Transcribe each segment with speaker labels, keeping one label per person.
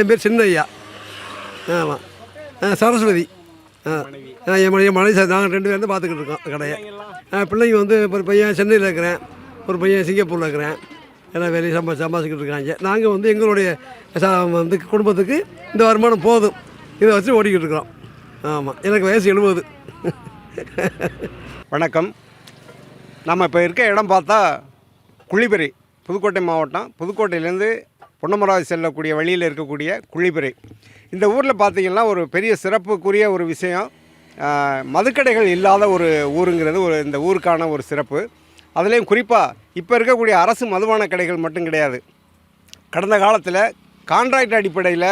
Speaker 1: என் பேர் சின்னையா. ஆமாம் ஆ சரஸ்வதி. ஆ என் மனைவி மனைவி சார் நாங்கள் ரெண்டு பேரும் பார்த்துக்கிட்டு இருக்கோம் கடையை. பிள்ளைங்க வந்து ஒரு பையன் சென்னையில் இருக்கிறேன். ஒரு பையன் சிங்கப்பூரில் இருக்கிறேன். எல்லாம் வெளியே சம்பா சம்பாதிச்சுக்கிட்டு இருக்காங்க. நாங்கள் வந்து எங்களுடைய வந்து குடும்பத்துக்கு இந்த வருமானம் போதும். இதை வச்சு ஓடிக்கிட்டு இருக்கிறோம். ஆமாம் எனக்கு வயசு எழுபது.
Speaker 2: வணக்கம். நம்ம இப்போ இருக்க இடம் பார்த்தா குழிபறை புதுக்கோட்டை மாவட்டம். புதுக்கோட்டையிலேருந்து பொன்னமராவதி செல்லக்கூடிய வழியில் இருக்கக்கூடிய குழிபறை. இந்த ஊரில் பார்த்திங்கன்னா ஒரு பெரிய சிறப்புக்குரிய ஒரு விஷயம். மதுக்கடைகள் இல்லாத ஒரு ஊருங்கிறது ஒரு இந்த ஊருக்கான ஒரு சிறப்பு. அதுலேயும் குறிப்பாக இப்போ இருக்கக்கூடிய அரசு மதுபான கடைகள் மட்டும் கிடையாது. கடந்த காலத்தில் கான்ட்ராக்ட் அடிப்படையில்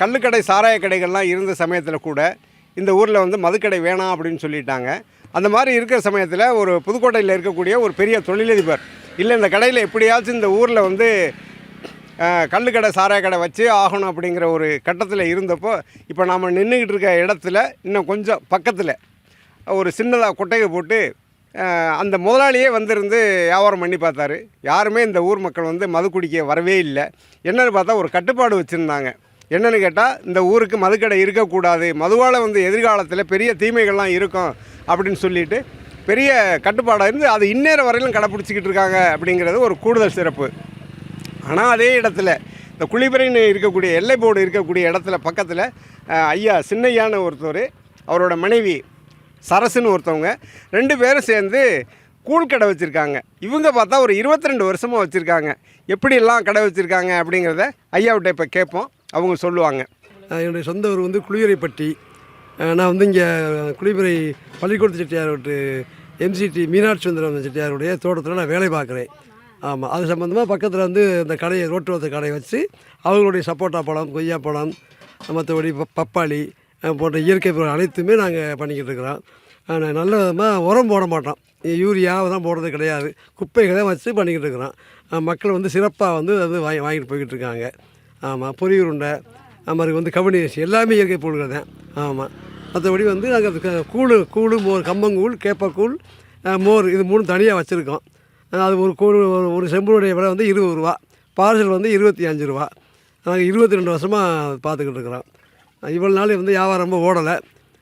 Speaker 2: கல்லுக்கடை சாராய கடைகள்லாம் இருந்த சமயத்தில் கூட இந்த ஊரில் வந்து மதுக்கடை வேணாம் அப்படின்னு சொல்லிட்டாங்க. அந்த மாதிரி இருக்கிற சமயத்தில் ஒரு புதுக்கோட்டையில் இருக்கக்கூடிய ஒரு பெரிய தொழிலதிபர் இல்லை இந்த கடையில் எப்படியாச்சும் இந்த ஊரில் வந்து கல்லுக்கடை சாராய கடை வச்சு ஆகணும் அப்படிங்கிற ஒரு கட்டத்தில் இருந்தப்போ இப்போ நாம் நின்றுக்கிட்டு இருக்க இடத்துல இன்னும் கொஞ்சம் பக்கத்தில் ஒரு சின்னதாக கொட்டையை போட்டு அந்த முதலாளியே வந்திருந்து வியாபாரம் பண்ணி பார்த்தாரு. யாருமே இந்த ஊர் மக்கள் வந்து மது குடிக்க வரவே இல்லை. என்னன்னு பார்த்தா ஒரு கட்டுப்பாடு வச்சுருந்தாங்க. என்னென்னு கேட்டால் இந்த ஊருக்கு மதுக்கடை இருக்கக்கூடாது. மதுவால் வந்து எதிர்காலத்தில் பெரிய தீமைகள்லாம் இருக்கும் அப்படின்னு சொல்லிட்டு பெரிய கட்டுப்பாடாக இருந்து அது இந்நேர வரையிலும் கடைப்பிடிச்சிக்கிட்டு இருக்காங்க அப்படிங்கிறது ஒரு கூடுதல் சிறப்பு. ஆனால் அதே இடத்துல இந்த குளிபறைன்னு இருக்கக்கூடிய எல்லை போர்டு இருக்கக்கூடிய இடத்துல பக்கத்தில் ஐயா சின்னையான ஒருத்தர் அவரோட மனைவி சரசுன்னு ஒருத்தவங்க ரெண்டு பேரும் சேர்ந்து கூழ் கடை வச்சுருக்காங்க. இவங்க பார்த்தா ஒரு இருபத்தி ரெண்டு வருஷமாக வச்சுருக்காங்க. எப்படியெல்லாம் கடை வச்சுருக்காங்க அப்படிங்கிறத ஐயாவிட்ட இப்போ கேட்போம். அவங்க சொல்லுவாங்க.
Speaker 1: என்னுடைய சொந்த ஊர் வந்து குளியரைப்பட்டி. நான் வந்து இங்கே குளிபுரை பள்ளிக்கூடத்து செட்டியார் எம்சிடி மீனாட்சி சுந்தரம் செட்டியாருடைய தோட்டத்தில் நான் வேலை பார்க்குறேன். ஆமாம் அது சம்மந்தமாக பக்கத்தில் வந்து இந்த கடையை ரோட்டு கடையை வச்சு அவங்களுடைய சப்போட்டா பழம் கொய்யா பழம் மற்றபடி ப- பப்பாளி போன்ற இயற்கை பொருள் அனைத்துமே நாங்கள் பண்ணிக்கிட்டு இருக்கிறோம். ஆனால் நல்ல விதமாக உரம் போட மாட்டோம். யூரியாவை தான் போடுறது கிடையாது. குப்பைகளை வச்சு பண்ணிக்கிட்டு இருக்கிறோம். மக்கள் வந்து சிறப்பாக வந்து அது வாங்கி வாங்கிட்டு போய்கிட்டு இருக்காங்க. ஆமாம் பொரி உருண்டை அது மாதிரி வந்து கபடி அரிசி எல்லாமே இயற்கை பொருட்கள் தான். ஆமாம் மற்றபடி வந்து நாங்கள் கூழ் கூழ் மோர் கம்பங்கூழ் கேப்பக்கூழ் மோர் இது மூணு தனியாக வச்சுருக்கோம். அது ஒரு கூழ் ஒரு ஒரு செம்புடைய விலை வந்து இருபது ரூபா. பார்சல் வந்து இருபத்தி அஞ்சு ரூபா. நாங்கள் இருபத்தி ரெண்டு வருஷமாக பார்த்துக்கிட்டு இருக்கிறோம். இவ்வளோ நாள் வந்து வியாபாரம் ரொம்ப ஓடலை.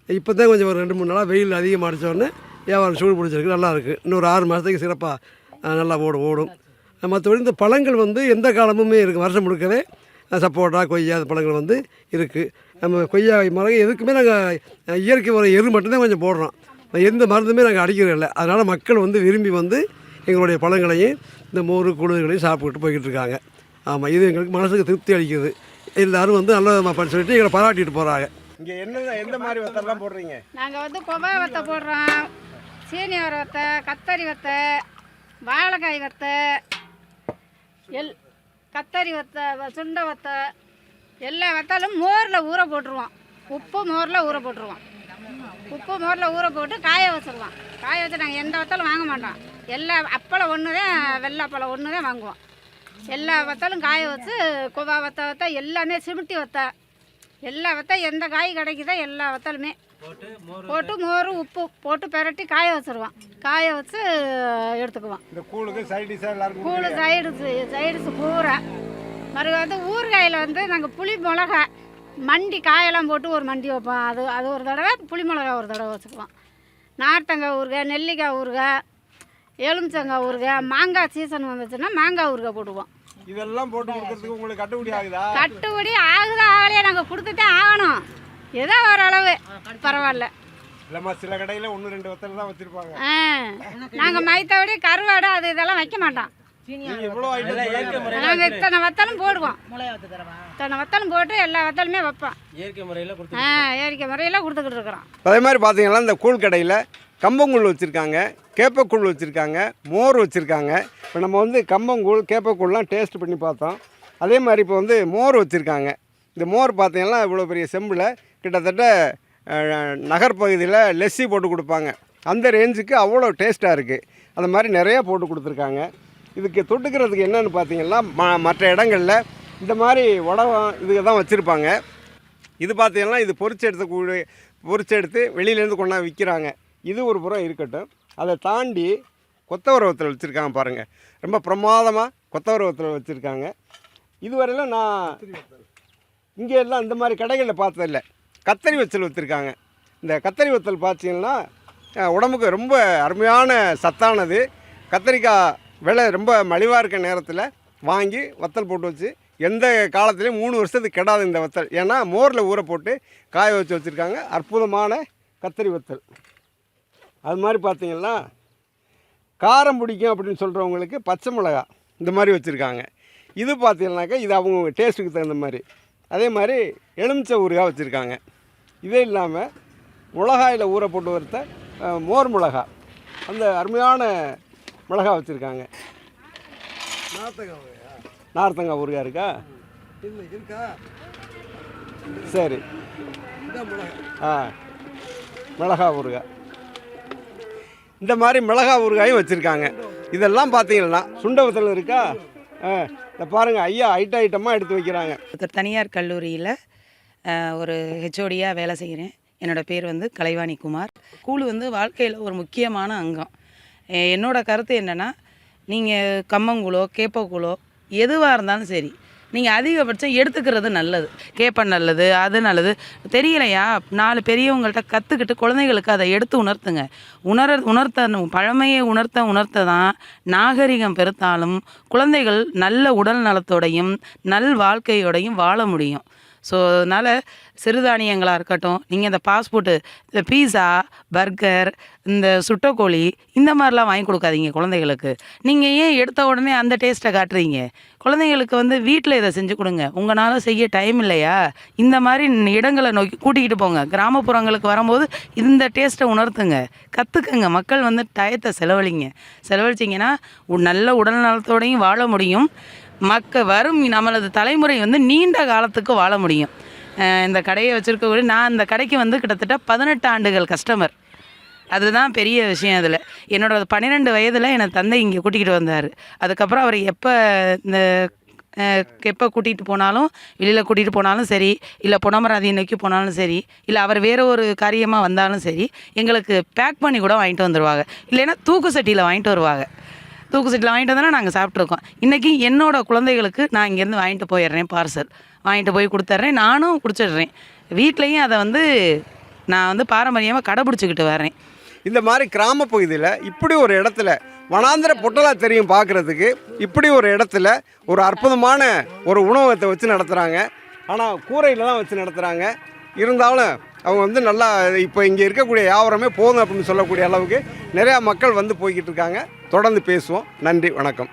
Speaker 1: இப்போ தான் கொஞ்சம் ஒரு ரெண்டு மூணு நாளாக வெயில் அதிகமாக அடித்தோடனே உடனே வியாபாரம் சூடு பிடிச்சிருக்கு நல்லாயிருக்கு இன்னொரு ஆறு மாதத்துக்கு சிறப்பாக நல்லா ஓடும் ஓடும். மற்றபடி இந்த பழங்கள் வந்து எந்த காலமுமே இருக்குது வருஷம் முழுக்கவே சப்போட்டா கொய்யா இந்த பழங்கள் வந்து இருக்குது நம்ம கொய்யா மரம் எதுக்குமே நாங்கள் இயற்கை உரம் எரு மட்டும்தான் கொஞ்சம் போடுறோம். எந்த மருந்துமே நாங்கள் அடிக்கிறது இல்லை. அதனால் மக்கள் வந்து விரும்பி வந்து எங்களுடைய பழங்களையும் இந்த மோர் குளிர்களையும் சாப்பிட்டு போய்கிட்டு இருக்காங்க ஆமாம் இது எங்களுக்கு மனசுக்கு திருப்தி அளிக்குது. எல்லாரும் வந்து நல்ல பண்ண சொல்லிட்டு எங்களை பாராட்டிட்டு போகிறாங்க
Speaker 2: இங்கே என்ன எந்த மாதிரி வத்தெல்லாம் போடுறீங்க?
Speaker 3: நாங்கள் வந்து கொபா வத்தை போடுறோம். சீனியர் வத்தை கத்தரி வத்தை வாழைக்காய் வத்தை எல் கத்தரி வத்தை வ- சுண்டை வத்தை எல்லா வத்தாலும் மோரில் ஊற போட்டுருவோம். உப்பு மோரில் ஊற போட்டுருவோம். உப்பு மோரில் ஊற போட்டு காய வச்சுருவோம் காய வச்சு நாங்கள் எந்த வத்தாலும் வாங்க மாட்டோம். எல்லா அப்பளம் ஒன்று தான் வெள்ளை அப்பளம் ஒன்று தான் வாங்குவோம். எல்லா வத்தாலும் காய வச்சு கொபா வத்தை வத்தை எல்லாமே சிமிட்டி வத்தை. எல்லா வத்தை எந்த காய் கிடைக்குதோ எல்லா வத்தாலுமே. போட்டு மோர் உப்பு போட்டு பெரட்டி காய வச்சுருவோம். காய வச்சு எடுத்துக்குவோம்.
Speaker 2: இந்த கூழுக்கு எல்லாருக்கும்
Speaker 3: கூழு சைடுஸு சைடுஸு பூரா. மறு வந்து ஊறுகாயில் வந்து நாங்கள் புளி மிளகா மண்டி காயெல்லாம் போட்டு ஒரு மண்டி வைப்போம். அது அது ஒரு தடவை புளி மிளகா ஒரு தடவை வச்சுக்குவோம். நார்த்தங்காய் ஊறுகாய் நெல்லிக்காய் ஊறுகாய் எலுமிச்சங்காய் ஊறுகாய் மாங்காய் சீசன் வந்துச்சுன்னா மாங்காய் ஊறுகாய் போடுவோம்
Speaker 2: இதெல்லாம் போட்டு கொடுக்கறதுக்கு உங்களுக்கு கட்டுப்படி ஆகுதா?
Speaker 3: கட்டுப்படி ஆகுதா ஆகலையா? நாங்கள் கொடுத்துட்டே ஆகணும். ஏதோ ஓரளவு பரவாயில்ல.
Speaker 2: இல்லைம்மா சில கடையில் ஒன்று ரெண்டு வத்தல் தான் வச்சுருப்பாங்க.
Speaker 3: ஆ. நாங்கள் மைத்தபடி கருவாடு அது இதெல்லாம் வைக்க மாட்டோம்.
Speaker 2: நீங்கள்
Speaker 3: இத்தனை வத்தலும் போடுவோம். இத்தனை வத்தலும் போட்டு எல்லா வத்தலுமே வைப்போம்.
Speaker 4: இயற்கை முறையில் கொடுத்து
Speaker 3: ஆ இயற்கை முறையில் கொடுத்துக்கிட்டு இருக்கிறோம்.
Speaker 2: அதே மாதிரி பார்த்தீங்கன்னா இந்த கூழ் கடையில் கம்பங்கூழ் வச்சுருக்காங்க கேப்பக்கூழ் வச்சுருக்காங்க மோர் வச்சுருக்காங்க. இப்போ நம்ம வந்து கம்பங்கூழ் கேப்பக்கூழ்லாம் டேஸ்ட் பண்ணி பார்த்தோம். அதே மாதிரி இப்போ வந்து மோர் வச்சுருக்காங்க. இந்த மோர் பார்த்தீங்கன்னா இவ்வளோ பெரிய செம்பில் கிட்டத்தட்ட அஹ், நகர்ப்பகுதியில் லெஸ்ஸி போட்டு கொடுப்பாங்க. அந்த ரேஞ்சுக்கு அவ்வளோ டேஸ்ட்டாக இருக்குது அந்த மாதிரி நிறையா போட்டு கொடுத்துருக்காங்க. இதுக்கு தொட்டுக்கிறதுக்கு என்னன்னு பார்த்தீங்கன்னா ம மற்ற இடங்களில் இந்த மாதிரி உடவம் இதுக்கு தான் வச்சுருப்பாங்க. இது பார்த்தீங்கன்னா இது பொறிச்சு எடுத்து கூழ் பொரிச்சு எடுத்து வெளியிலேருந்து கொண்டாந்து விற்கிறாங்க. இது ஒரு புறம் இருக்கட்டும். அதை தாண்டி கொத்தவரவத்தில் வச்சுருக்காங்க பாருங்கள் ரொம்ப பிரமாதமாக கொத்தவரவத்தில் வச்சுருக்காங்க. இதுவரையிலும் நான் இங்கே எல்லாம் இந்த மாதிரி கடைகளில் பார்த்ததில்ல. கத்தரி வச்சல் வச்சுருக்காங்க. இந்த கத்தரி வத்தல் பார்த்தீங்கன்னா உடம்புக்கு ரொம்ப அருமையான சத்தானது. கத்தரிக்காய் விலை ரொம்ப மலிவாக இருக்க நேரத்தில் வாங்கி வத்தல் போட்டு வச்சு எந்த காலத்துலேயும் மூணு வருஷத்துக்கு கெடாது இந்த வத்தல். ஏன்னா மோரில் ஊற போட்டு காய வச்சு வச்சுருக்காங்க. அற்புதமான கத்தரி வத்தல். அது மாதிரி பார்த்திங்கன்னா காரம் பிடிக்கும் அப்படின்னு சொல்கிறவங்களுக்கு பச்சை மிளகா இந்த மாதிரி வச்சுருக்காங்க. இது பார்த்தீங்கன்னாக்கா இது அவங்க டேஸ்ட்டுக்கு தகுந்த மாதிரி. அதே மாதிரி எலுமிச்சை ஊறுகாய் வச்சுருக்காங்க. இதே இல்லாமல் மிளகாயில் ஊற போட்டு வரத்த மோர் மிளகா. அந்த அருமையான மிளகா வச்சுருக்காங்க. நார்த்தங்காய் ஊறுகாய் இருக்கா?
Speaker 1: இல்லை இருக்கா?
Speaker 2: சரி. ஆ மிளகா ஊறுகாய். இந்த மாதிரி மிளகா ஊறுகாயும் வச்சுருக்காங்க. இதெல்லாம் பார்த்தீங்கன்னா சுண்டவத்தில் இருக்கா? ஆ இந்த பாருங்கள் ஐயா ஐட்ட ஐட்டமாக எடுத்து வைக்கிறாங்க.
Speaker 4: ஒருத்தர் தனியார் கல்லூரியில் ஒரு ஹெச்ஓடியாக வேலை செய்கிறேன் என்னோடய பேர் வந்து கலைவாணி குமார். கூழ் வந்து வாழ்க்கையில் ஒரு முக்கியமான அங்கம். என்னோடய கருத்து என்னென்னா நீங்கள் கம்மங்கூழோ கேப்பக்கூழோ எதுவாக இருந்தாலும் சரி நீங்கள் அதிகபட்சம் எடுத்துக்கிறது நல்லது. கேப்ப நல்லது அது நல்லது. தெரியலையா? நாலு பெரியவங்கள்ட்ட கற்றுக்கிட்டு குழந்தைகளுக்கு அதை எடுத்து உணர்த்துங்க. உணர உணர்த்த பழமையை உணர்த்த உணர்த்த தான் நாகரிகம் பெருத்தாலும் குழந்தைகள் நல்ல உடல் நலத்தோடையும் நல் வாழ்க்கையோடையும் வாழ முடியும். ஸோ அதனால் சிறுதானியங்களாக இருக்கட்டும் நீங்கள் இந்த பாஸ்போர்ட்டு இந்த பீஸா பர்கர் இந்த சுட்டக்கோழி இந்த மாதிரிலாம் வாங்கி கொடுக்காதீங்க குழந்தைகளுக்கு. நீங்கள் ஏன் எடுத்த உடனே அந்த டேஸ்ட்டை காட்டுறீங்க? குழந்தைங்களுக்கு வந்து வீட்டில் இதை செஞ்சு கொடுங்க. உங்களால் செய்ய டைம் இல்லையா? இந்த மாதிரி இடங்களை நோக்கி கூட்டிகிட்டு போங்க. கிராமப்புறங்களுக்கு வரும்போது இந்த டேஸ்ட்டை உணர்த்துங்க. கற்றுக்குங்க மக்கள் வந்து டயத்தை செலவழிங்க. செலவழிச்சிங்கன்னா உ- நல்ல உடல் நலத்தோடையும் வாழ முடியும். மக்க வரும் நம்மளது தலைமுறை வந்து நீண்ட காலத்துக்கு வாழ முடியும். இந்த கடையை வச்சுருக்கக்கூடிய நான் இந்த கடைக்கு வந்து கிட்டத்தட்ட பதினெட்டு ஆண்டுகள் கஸ்டமர் அதுதான் பெரிய விஷயம் அதில். என்னோட பன்னிரெண்டு வயதில் என்னை தந்தை இங்கே கூட்டிகிட்டு வந்தார். அதுக்கப்புறம் அவர் எப்போ இந்த எப்போ கூட்டிகிட்டு போனாலும் வெளியில் கூட்டிகிட்டு போனாலும் சரி இல்லை புனமராதி நோக்கி போனாலும் சரி இல்லை அவர் வேறு ஒரு காரியமாக வந்தாலும் சரி எங்களுக்கு பேக் பண்ணி கூட வாங்கிட்டு வந்துடுவாங்க இல்லைன்னா தூக்கு சட்டியில் வாங்கிட்டு வருவாங்க. தூக்கு சீட்டில் வாங்கிட்டு வந்தோன்னா நாங்கள் சாப்பிட்ருக்கோம் இன்றைக்கி என்னோட குழந்தைகளுக்கு நான் இங்கேருந்து வாங்கிட்டு போயிடுறேன் பார்சல் வாங்கிட்டு போய் கொடுத்துட்றேன். நானும் குடிச்சிடுறேன். வீட்லேயும் அதை வந்து நான் வந்து பாரம்பரியமாக கடைபிடிச்சிக்கிட்டு வரேன்.
Speaker 2: இந்த மாதிரி கிராம பகுதியில் இப்படி ஒரு இடத்துல வனாந்திர பொட்டலா தெரியும் பார்க்குறதுக்கு இப்படி ஒரு இடத்துல ஒரு அற்புதமான ஒரு உணவகத்தை வச்சு நடத்துகிறாங்க ஆனால் கூரையில் தான் வச்சு நடத்துகிறாங்க இருந்தாலும் அவங்க வந்து நல்லா இப்போ இங்கே இருக்கக்கூடிய வியாபாரமே போதும் அப்படின்னு சொல்லக்கூடிய அளவுக்கு நிறையா மக்கள் வந்து போய்கிட்டு இருக்காங்க. தொடர்ந்து பேசுவோம். நன்றி வணக்கம்.